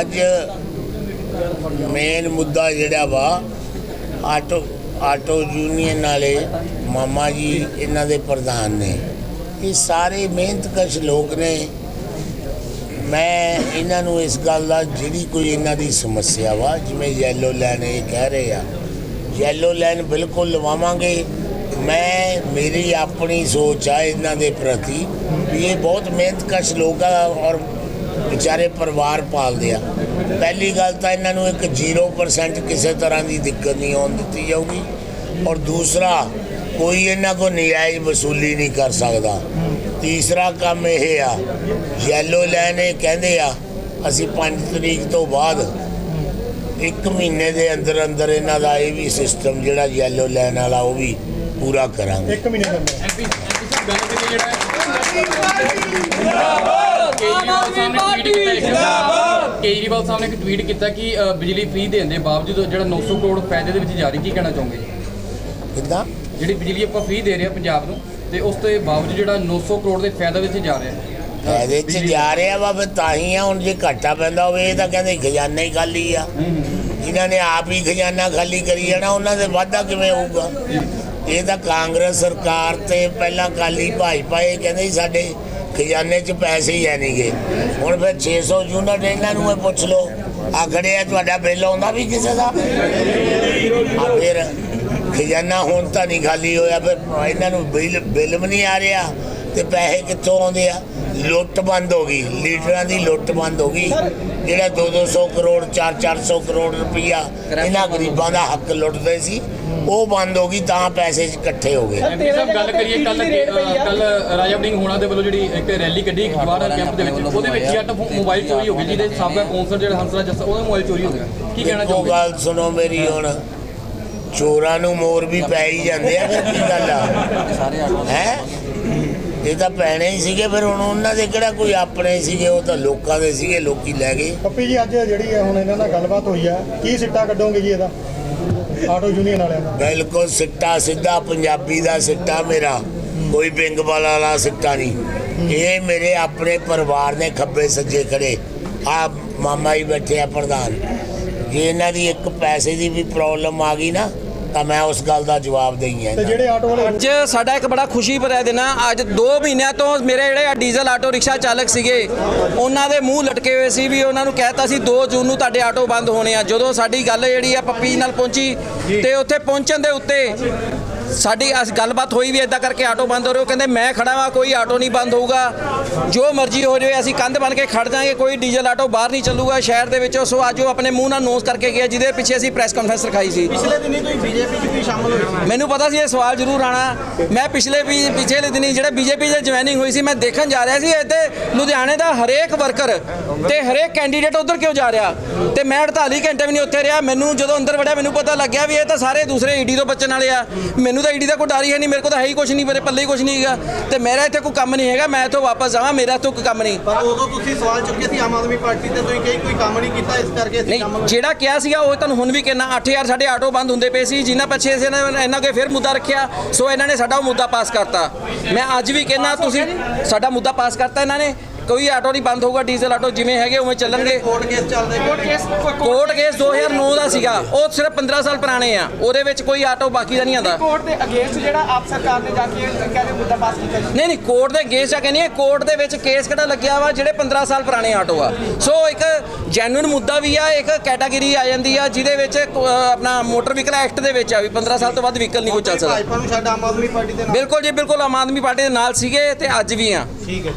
ਅੱਜ ਮੇਨ ਮੁੱਦਾ ਜਿਹੜਾ ਵਾ ਆਟੋ ਆਟੋ ਯੂਨੀਅਨ ਵਾਲੇ ਮਾਮਾ ਜੀ ਇਹਨਾਂ ਦੇ ਪ੍ਰਧਾਨ ਨੇ। ਇਹ ਸਾਰੇ ਮਿਹਨਤਕਸ਼ ਲੋਕ ਨੇ। ਮੈਂ ਇਹਨਾਂ ਨੂੰ ਇਸ ਗੱਲ ਦਾ ਜਿਹੜੀ ਕੋਈ ਇਹਨਾਂ ਦੀ ਸਮੱਸਿਆ ਵਾ, ਜਿਵੇਂ ਯੈਲੋ ਲਾਈਨ ਇਹ ਕਹਿ ਰਹੇ ਆ ਯੈਲੋ ਲਾਈਨ ਬਿਲਕੁਲ ਲਵਾਵਾਂਗੇ। ਮੈਂ, ਮੇਰੀ ਆਪਣੀ ਸੋਚ ਆ ਇਹਨਾਂ ਦੇ ਪ੍ਰਤੀ ਵੀ ਇਹ ਬਹੁਤ ਮਿਹਨਤਕਸ਼ ਲੋਕ ਆ ਔਰ ਵਿਚਾਰੇ ਪਰਿਵਾਰ ਪਾਲਦੇ ਆ। ਪਹਿਲੀ ਗੱਲ ਤਾਂ ਇਹਨਾਂ ਨੂੰ ਇੱਕ 0% ਕਿਸੇ ਤਰ੍ਹਾਂ ਦੀ ਦਿੱਕਤ ਨਹੀਂ ਆਉਣ ਦਿੱਤੀ ਜਾਊਗੀ। ਔਰ ਦੂਸਰਾ ਕੋਈ ਇਹਨਾਂ ਕੋ ਨਜਾਇਜ਼ ਵਸੂਲੀ ਨਹੀਂ ਕਰ ਸਕਦਾ। ਤੀਸਰਾ ਕੰਮ ਇਹ ਆ ਯੈਲੋ ਲਾਈਨ ਇਹ ਕਹਿੰਦੇ ਆ ਅਸੀਂ 5 ਤਰੀਕ ਤੋਂ ਬਾਅਦ ਇੱਕ ਮਹੀਨੇ ਦੇ ਅੰਦਰ ਅੰਦਰ ਇਹਨਾਂ ਦਾ ਇਹ ਵੀ ਸਿਸਟਮ ਜਿਹੜਾ ਯੈਲੋ ਲਾਈਨ ਵਾਲਾ ਉਹ ਵੀ ਪੂਰਾ ਕਰਾਂਗੇ। ਇੱਕ ਮਹੀਨੇ ਦੇ ਅੰਦਰ। ਐਮਪੀ ਐਮਪੀ ਸਾਹਿਬ ਗੱਲ ਕਰੀਏ ਜਿਹੜਾ ਕੇਜਰੀਵਾਲ ਸਾਹਿਬ ਨੇ ਇੱਕ ਟਵੀਟ ਕੀਤਾ ਕਿ ਅ, ਬਿਜਲੀ ਫ੍ਰੀ ਦੇਣ ਦੇ ਬਾਵਜੂਦ ਜਿਹੜਾ 900 ਕਰੋੜ ਫਾਇਦੇ ਦੇ ਵਿੱਚ ਜਾ ਰਹੀ ਕੀ ਕਹਿਣਾ ਚਾਹੋਗੇ? ਕਿੱਦਾਂ? ਜਿਹੜੀ ਬਿਜਲੀ ਆਪਾਂ ਫ੍ਰੀ ਦੇ ਰਹੇ ਆ ਪੰਜਾਬ ਨੂੰ ਤੇ ਉਸ ਦੇ ਬਾਵਜੂਦ ਜਿਹੜਾ 900 ਕਰੋੜ ਦੇ ਫਾਇਦੇ ਵਿੱਚ ਜਾ ਰਿਹਾ। ਇਹਦੇ ਚ ਜਾ ਰਿਹਾ ਵਾ ਫਿਰ ਤਾਂ ਹੀ ਆ ਹੁਣ ਜੇ ਘਾਟਾ ਪੈਂਦਾ ਹੋਵੇ ਇਹ ਤਾਂ ਕਹਿੰਦੇ ਖਜ਼ਾਨਾ ਹੀ ਖਾਲੀ ਆ। ਜਿਨ੍ਹਾਂ ਨੇ ਆਪ ਹੀ ਖਜ਼ਾਨਾ ਖਾਲੀ ਕਰੀ ਜਾਣਾ ਉਹਨਾਂ ਦੇ ਵਾਧਾ ਕਿਵੇਂ ਹੋਊਗਾ? ਇਹ ਤਾਂ ਕਾਂਗਰਸ ਸਰਕਾਰ ਤੇ ਪਹਿਲਾਂ ਕਾਲੀ ਭਾਜਪਾ ਇਹ ਕਹਿੰਦੇ ਸੀ ਸਾਡੇ ਖਜ਼ਾਨੇ 'ਚ ਪੈਸੇ ਹੀ ਹੈ ਨਹੀਂਗੇ ਹੁਣ ਫਿਰ 600 ਯੂਨਿਟ ਇਹਨਾਂ ਨੂੰ ਇਹ ਪੁੱਛ ਲਓ। ਆ ਖੜਿਆ ਤੁਹਾਡਾ ਬਿੱਲ ਆਉਂਦਾ ਵੀ ਕਿਸੇ ਦਾ? ਆ ਫਿਰ ਖਜ਼ਾਨਾ ਹੁਣ ਤਾਂ ਨਹੀਂ ਖਾਲੀ ਹੋਇਆ, ਫਿਰ ਇਹਨਾਂ ਨੂੰ ਬਿੱਲ ਬਿੱਲ ਵੀ ਨਹੀਂ ਆ ਰਿਹਾ। ਤੇ ਪੈਸੇ ਕਿੱਥੋਂ ਆਉਂਦੇ ਆ? ਲੁੱਟ ਬੰਦ ਹੋ ਗਈ। ਲੀਡਰਾਂ ਦੀ ਲੁੱਟ ਬੰਦ ਹੋ ਗਈ। ਜਿਹੜਾ 2-200 ਕਰੋੜ 4-400 ਕਰੋੜ ਰੁਪਈਆ ਇਹਨਾਂ ਗਰੀਬਾਂ ਦਾ ਹੱਕ ਲੁੱਟਦੇ ਸੀ ਉਹ ਬੰਦ ਹੋ ਗਈ ਤਾਂ ਪੈਸੇ ਇਕੱਠੇ ਹੋ ਗਏ। ਐਮਪੀ ਸਾਹਿਬ ਗੱਲ ਕਰੀਏ ਕੱਲ ਕੱਲ ਰਾਜਾ ਵੜਿੰਗ ਹੋਣਾ ਦੇ ਵੱਲੋਂ ਜਿਹੜੀ ਇੱਕ ਰੈਲੀ ਕੱਢੀ ਜਵਾਹਰ ਕੈਂਪ ਦੇ ਵਿੱਚ ਉਹਦੇ ਵਿੱਚ ਅੱਟ ਮੋਬਾਈਲ ਚੋਰੀ ਹੋ ਗਈ ਜਿਹਦੇ ਸਾਬਕਾ ਕੌਂਸਲ ਜਿਹੜਾ ਹੰਸਰਾਜ ਜੱਸਾ ਉਹਦਾ ਮੋਬਾਈਲ ਚੋਰੀ ਹੋ ਗਿਆ। ਕੀ ਕਹਿਣਾ ਚਾਹੋਗੇ? ਗੱਲ ਸੁਣੋ ਮੇਰੀ ਹੁਣ। ਚੋਰਾਂ ਨੂੰ ਮੋਰ ਵੀ ਪੈ ਹੀ ਜਾਂਦੇ ਆ ਫਿਰ ਕੀ ਗੱਲ ਆ? ਹੈ? ਇਹ ਤਾਂ ਪੈਣੇ ਹੀ ਸੀਗੇ ਫਿਰ ਹੁਣ ਉਹਨਾਂ ਦੇ ਕਿਹੜਾ ਕੋਈ ਆਪਣੇ ਸੀਗੇ? ਉਹ ਤਾਂ ਲੋਕਾਂ ਦੇ ਸੀਗੇ ਲੋਕੀ ਲੈ ਗਏ। ਪੱਪੀ ਜੀ ਅੱਜ ਜਿਹੜੀ ਹੈ ਹੁਣ ਇਹਨਾਂ ਨਾਲ ਗੱਲਬਾਤ ਹੋਈ ਆ ਕੀ ਸਿੱਟਾ ਕੱਢੋਗੇ ਜੀ ਇਹਦਾ? ਆਟੋ ਯੂਨੀਅਨ ਵਾਲਿਆਂ ਦਾ। ਬਿਲਕੁਲ ਸਿੱਟਾ ਸਿੱਧਾ ਪੰਜਾਬੀ ਦਾ ਸਿੱਟਾ ਮੇਰਾ। ਕੋਈ ਬਿੰਗਵਾਲ ਵਾਲਾ ਸਿੱਟਾ ਨਹੀਂ। ਇਹ ਮੇਰੇ ਆਪਣੇ ਪਰਿਵਾਰ ਨੇ ਖੱਬੇ ਸੱਜੇ ਖੜੇ। ਆ ਮਾਮਾ ਹੀ ਬੈਠੇ ਆ ਪ੍ਰਧਾਨ। ਜੇ ਇਹਨਾਂ ਦੀ ਇੱਕ ਪੈਸੇ ਦੀ ਵੀ ਪ੍ਰੋਬਲਮ ਆ ਗਈ ਨਾ ਤਾਂ ਮੈਂ ਉਸ ਗੱਲ ਦਾ ਜਵਾਬ ਦੇਈ ਆ ਤੇ ਇਹਨਾਂ ਜਿਹੜੇ ਆਟੋ ਵਾਲੇ ਅੱਜ ਸਾਡਾ ਇੱਕ ਬੜਾ ਖੁਸ਼ੀ ਭਰਿਆ ਦਿਨ ਆ। ਅੱਜ 2 ਮਹੀਨਿਆਂ ਤੋਂ ਮੇਰੇ ਜਿਹੜੇ ਆ ਡੀਜ਼ਲ ਆਟੋ ਰਿਕਸ਼ਾ ਚਾਲਕ ਸੀਗੇ ਉਹਨਾਂ ਦੇ ਮੂੰਹ ਲਟਕੇ ਹੋਏ ਸੀ ਵੀ ਉਹਨਾਂ ਨੂੰ ਕਹਿਤਾ ਸੀ 2 ਜੂਨ ਨੂੰ ਤੁਹਾਡੇ ਆਟੋ ਬੰਦ ਹੋਣੇ ਆ। ਜਦੋਂ ਸਾਡੀ ਗੱਲ ਜਿਹੜੀ ਆ ਪੱਪੀ ਨਾਲ ਪਹੁੰਚੀ ਤੇ ਉੱਥੇ ਪਹੁੰਚਣ ਦੇ ਉੱਤੇ ਸਾਡੀ ਅਸ ਗੱਲਬਾਤ ਹੋਈ ਵੀ ਇਦਾਂ ਕਰਕੇ ਆਟੋ ਬੰਦ ਹੋ ਰਹੇ ਉਹ ਕਹਿੰਦੇ ਮੈਂ ਖੜਾ ਵਾਂ ਕੋਈ ਆਟੋ ਨਹੀਂ ਬੰਦ ਹੋਊਗਾ। ਜੋ ਮਰਜ਼ੀ ਹੋ ਜਾਵੇ ਅਸੀਂ ਕੰਧ ਬਣ ਕੇ ਖੜ ਜਾਾਂਗੇ ਕੋਈ ਡੀਜ਼ਲ ਆਟੋ ਬਾਹਰ ਨਹੀਂ ਚੱਲੂਗਾ ਸ਼ਹਿਰ ਦੇ ਵਿੱਚੋਂ। ਸੋ ਅੱਜ ਉਹ ਆਪਣੇ ਮੂੰਹ ਨਾਲ ਨੋਸ ਕਰਕੇ ਗਿਆ ਜਿਹਦੇ ਪਿੱਛੇ ਅਸੀਂ ਪ੍ਰੈਸ ਕਾਨਫਰੰਸ ਰਖਾਈ ਸੀ। ਪਿਛਲੇ ਦਿਨੀ ਤੁਸੀਂ ਬੀਜੇਪੀ 'ਚ ਵੀ ਸ਼ਾਮਲ ਹੋਏ ਮੈਨੂੰ ਪਤਾ ਸੀ ਇਹ ਸਵਾਲ ਜ਼ਰੂਰ ਆਣਾ ਮੈਂ ਪਿਛਲੇ ਵੀ ਪਿਛਲੇ ਦਿਨੀ ਜਿਹੜਾ ਬੀਜੇਪੀ ਦੇ ਜੁਆਇਨਿੰਗ ਹੋਈ ਸੀ ਮੈਂ ਦੇਖਣ ਜਾ ਰਿਹਾ ਸੀ ਇੱਥੇ ਲੁਧਿਆਣੇ ਦਾ ਹਰੇਕ ਵਰਕਰ ਤੇ ਹਰੇਕ ਕੈਂਡੀਡੇਟ ਉਧਰ ਕਿਉਂ ਜਾ ਰਿਹਾ? ਤੇ ਮੈਂ 48 ਘੰਟੇ ਵੀ ਨਹੀਂ ਉੱਥੇ ਰਿਹਾ। ਮੈਨੂੰ ਜਦੋਂ ਅੰਦਰ ਵੜਿਆ ਮੈਨੂੰ ਪਤਾ ਲੱਗਿਆ ਵੀ ਇਹ ਤਾਂ ਸਾਰੇ ਦੂਸਰੇ ਈਡੀ ਤੋਂ ਬਚਣ ਵਾਲੇ ਆ। ਮੈਨੂੰ ਤਾਂ ਈਡੀ ਦਾ ਕੋਈ ਡਰ ਹੀ ਹੈ ਨਹੀਂ ਮੇਰੇ ਕੋਲ ਤਾਂ ਹੈ ਹੀ ਕੁਝ ਨਹੀਂ ਮੇਰੇ ਪੱਲੇ ਹੀ ਕੁਝ ਨਹੀਂ ਹੈਗਾ। ਤੇ ਮੇਰਾ ਇੱਥੇ ਕੋਈ ਕੰਮ ਨਹੀਂ ਹੈਗਾ ਮੈਂ ਇੱਥੋਂ ਵਾਪਸ ਜਾਵਾਂ ਮੇਰਾ ਇੱਥੋਂ ਕੋਈ ਕੰਮ ਨਹੀਂ। ਪਰ ਉਦੋਂ ਤੁਸੀਂ ਸਵਾਲ ਚੁੱਕੇ ਸੀ ਆਮ ਆਦਮੀ ਪਾਰਟੀ ਤੇ ਤੁਸੀਂ ਕਹੀ ਕੋਈ ਕੰਮ ਨਹੀਂ ਕੀਤਾ ਇਸ ਕਰਕੇ ਅਸੀਂ ਕੰਮ ਨਹੀਂ ਜਿਹੜਾ ਕਿਹਾ ਸੀਗਾ ਉਹ ਤੁਹਾਨੂੰ ਹੁਣ ਵੀ ਕਹਿਣਾ 8000 ਸਾਡੇ ਆਟੋ ਬੰਦ ਹੁੰਦੇ ਪਏ ਸੀ ਜਿਨ੍ਹਾਂ ਪਿੱਛੇ ਅਸੀਂ ਇਹਨਾਂ ਇਹਨਾਂ ਕੇ ਫਿਰ ਮੁੱਦਾ ਰੱਖਿਆ ਸੋ ਇਹਨਾਂ ਨੇ ਸਾਡਾ ਉਹ ਮੁੱਦਾ ਪਾਸ ਕਰਤਾ। ਮੈਂ ਅੱਜ ਵੀ ਕਹਿਣਾ ਤੁਸੀਂ ਸਾਡਾ ਮੁੱਦਾ ਪਾਸ ਕਰਤਾ ਇਹਨਾਂ ਨੇ ਕੋਈ ਆਟੋ ਨਹੀਂ ਬੰਦ ਹੋਊਗਾ ਡੀਜ਼ਲ ਆਟੋ ਜਿਵੇਂ ਹੈਗੇ ਉਵੇਂ ਚੱਲਣਗੇ। ਕੋਰਟ ਕੇਸ ਚੱਲਦੇ ਕੋਰਟ ਕੇਸ ਕੋਰਟ ਕੇਸ 2009 ਦਾ ਸੀਗਾ। ਉਹ ਸਿਰਫ 15 ਸਾਲ ਪੁਰਾਣੇ ਆ। ਉਹਦੇ ਵਿੱਚ ਕੋਈ ਆਟੋ ਬਾਕੀ ਦਾ ਨਹੀਂ ਆਂਦਾ ਕੋਰਟ ਦੇ ਅਗੇਂਸਟ ਜਿਹੜਾ ਆਪ ਸਰਕਾਰ ਨੇ ਜਾ ਕੇ ਕਹਿੰਦੇ ਮੁੱਦਾ ਪਾਸ ਕੀਤਾ ਨਹੀਂ ਨਹੀਂ ਕੋਰਟ ਦੇ ਕੇਸ ਆ ਕਹਿੰਦੀ ਹੈ ਕੋਰਟ ਦੇ ਵਿੱਚ ਕੇਸ ਕਿਹੜਾ ਲੱਗਿਆ ਵਾ ਜਿਹੜੇ 15 ਸਾਲ ਪੁਰਾਣੇ ਆਟੋ ਆ। ਸੋ ਇੱਕ ਜੈਨੂਇਨ ਮੁੱਦਾ ਵੀ ਆ ਇੱਕ ਕੈਟਾਗਰੀ ਆ ਜਾਂਦੀ ਆ ਜਿਹਦੇ ਵਿੱਚ ਆਪਣਾ ਮੋਟਰ ਵਹੀਕਲ ਐਕਟ ਦੇ ਵਿੱਚ ਆ ਵੀ 15 ਸਾਲ ਤੋਂ ਵੱਧ ਵਹੀਕਲ ਨਹੀਂ ਕੋਈ ਚੱਲ ਸਕਦਾ। ਭਾਜਪਾ ਨੂੰ ਛੱਡ ਆਮ ਆਦਮੀ ਪਾਰਟੀ ਦੇ ਨਾਲ। ਬਿਲਕੁਲ ਜੀ ਬਿਲਕੁਲ ਆਮ ਆਦਮੀ ਪਾਰਟੀ ਦੇ ਨਾਲ ਸੀਗੇ ਤੇ ਅੱਜ ਵੀ ਆ। ਠੀਕ ਹੈ